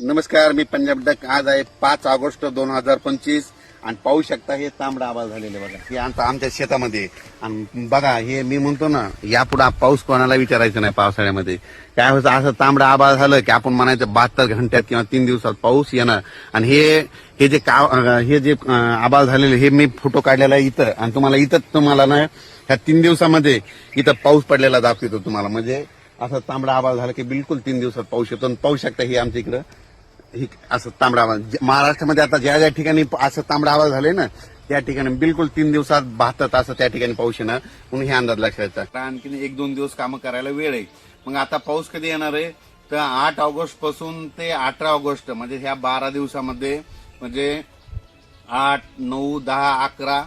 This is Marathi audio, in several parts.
नमस्कार मी पंजाब डक. आज आहे पाच ऑगस्ट दोन हजार पंचवीस. आणि पाहू शकता हे तांबडा आवाज झालेले बघा. हे आमचं आमच्या शेतामध्ये आणि बघा हे मी म्हणतो ना यापुढे पाऊस कोणाला विचारायचं नाही पावसाळ्यामध्ये. काय होतं असं तांबडा आवाज झालं की आपण म्हणायचं बहात्तर घंट्यात किंवा तीन दिवसात पाऊस येणार. आणि हे हे जे का हे जे आवाज झालेले हे मी फोटो काढलेला आहे इथं. आणि तुम्हाला इथं तुम्हाला ना ह्या तीन दिवसामध्ये इथं पाऊस पडलेला दाखवतो तुम्हाला. म्हणजे असं तांबडा आवाज झाला की बिलकुल तीन दिवसात पाऊस येतो. आणि पाहू शकता ही आमच्या इकडं ही असं तांबडा आवाज. महाराष्ट्रामध्ये आता ज्या ज्या ठिकाणी असं तांबडा आवाज झाले ना त्या ठिकाणी बिलकुल तीन दिवसात बहात्तर असं त्या ठिकाणी पाऊस येणार म्हणून हे अंदाज लक्षात येतात आणखी एक दोन दिवस कामं करायला वेळ आहे. मग आता पाऊस कधी येणार आहे? तर आठ ऑगस्टपासून ते अठरा ऑगस्ट म्हणजे ह्या बारा दिवसामध्ये म्हणजे आठ नऊ दहा अकरा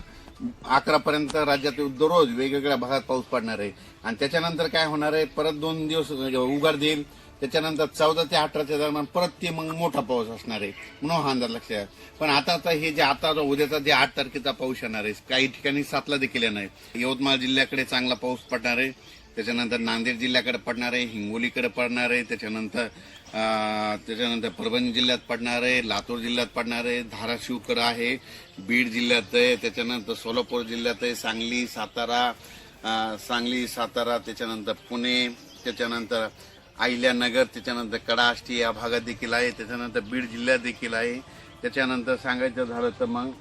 अकरा पर्यंत राज्यात दररोज वेगवेगळ्या भागात पाऊस पडणार आहे. आणि त्याच्यानंतर काय होणार आहे? परत दोन दिवस उघड देईल त्याच्यानंतर चौदा ते अठराच्या दरम्यान परत ते मग मोठा पाऊस असणार आहे. म्हणून हा अंदाज लक्षात आहे. पण आता हे जे आता उद्याचा जे आठ तारखेचा पाऊस येणार आहे काही ठिकाणी सातला देखील येणार आहे. यवतमाळ जिल्ह्याकडे चांगला पाऊस पडणार आहे. त्याच्यानंतर नांदेड जिल्ह्याकडे पडणार आहे हिंगोलीकडे पडणार आहे. त्याच्यानंतर त्याच्यानंतर परभणी जिल्ह्यात पडणार आहे लातूर जिल्ह्यात पडणार आहे धाराशिवकडं आहे बीड जिल्ह्यात आहे त्याच्यानंतर सोलापूर जिल्ह्यात आहे सांगली सातारा सांगली सातारा त्याच्यानंतर पुणे त्याच्यानंतर अहिल्यानगर त्याच्यानंतर कडाष्टी या भागात देखील आहे त्याच्यानंतर बीड जिल्ह्यात देखील आहे. त्याच्यानंतर सांगायचं झालं तर मग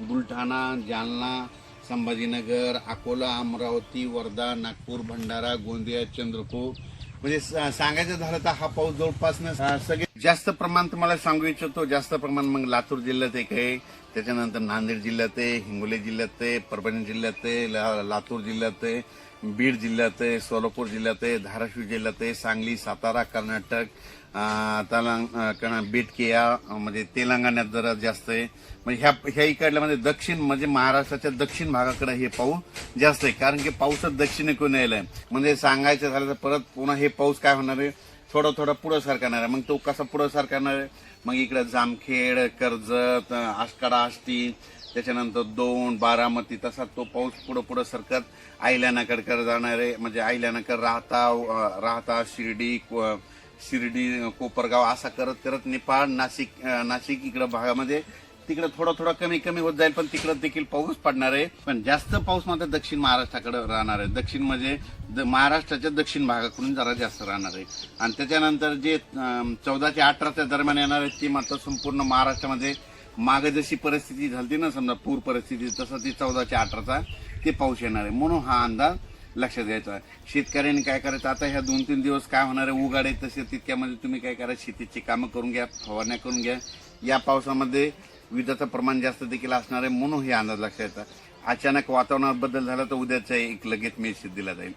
बुलढाणा जालना संभाजीनगर अकोला अमरावती वर्धा नागपूर भंडारा गोंदिया चंद्रपूर. म्हणजे सांगायचं झालं तर हा पाऊस जवळपास सगळे जास्त प्रमाण तुम्हाला सांगू इच्छितो. जास्त प्रमाण मग लातूर जिल्ह्यात एक आहे. त्याच्यानंतर नांदेड जिल्ह्यात आहे हिंगोली जिल्ह्यात आहे परभणी जिल्ह्यात आहे ला- लातूर जिल्ह्यात आहे बीड जिल्ह्यात आहे सोलापूर जिल्ह्यात आहे धाराशिव जिल्ह्यात आहे सांगली सातारा कर्नाटक अं, तेलं- बेटकिया म्हणजे तेलंगणात जरा जास्त आहे. म्हणजे ह्या ह्या इकडल्या म्हणजे दक्षिण म्हणजे महाराष्ट्राच्या दक्षिण भागाकडे हे पाऊस जास्त आहे. कारण की पाऊसच दक्षिणेकडून यायलाय. म्हणजे सांगायचं झालं तर परत पुन्हा हे पाऊस काय होणार आहे? थोडं थोडं पुढं सरकणार आहे. मग तो कसा पुढं सरकणार आहे? मग इकडं जामखेड कर्जत अं, आष्टाडा आष्टी त्याच्यानंतर दोन बारामती तसा तो पाऊस पुढं पुढं सरकत आयल्यानाकडकर जाणार आहे. म्हणजे आयल्यानाकड राहता राहता शिर्डी शिर्डी कोपरगाव असा करत करत नेपाळ नाशिक नाशिक इकडं भागामध्ये तिकडे थोडं थोडं कमी कमी होत जाईल पण तिकडं देखील पाऊस पडणार आहे. पण जास्त पाऊस मात्र दक्षिण महाराष्ट्राकडे राहणार आहे. दक्षिण म्हणजे द- महाराष्ट्राच्या दक्षिण भागाकडून जरा जास्त राहणार आहे. आणि त्याच्यानंतर जे चौदा ते अठराच्या दरम्यान येणार आहे ती मात्र संपूर्ण महाराष्ट्रामध्ये मागे जशी परिस्थिती झाली ना समजा पूर परिस्थिती तसं ती चौदाच्या अठराचा ते पाऊस येणार आहे. म्हणून हा अंदाज लक्षात घ्यायचा शेतकऱ्यांनी काय करायचं? आता ह्या दोन तीन दिवस काय होणार आहे? उगाडे तसे तितक्यामध्ये तुम्ही काय करा? शेतीची कामं करून घ्या फवारण्या करून घ्या. या पावसामध्ये विजाचं प्रमाण जास्त देखील असणार आहे म्हणून हे अंदाज लक्षात येतात अचानक वातावरणात बदल झाला तर उद्याचा एक लगेच मेसेज दिला जाईल.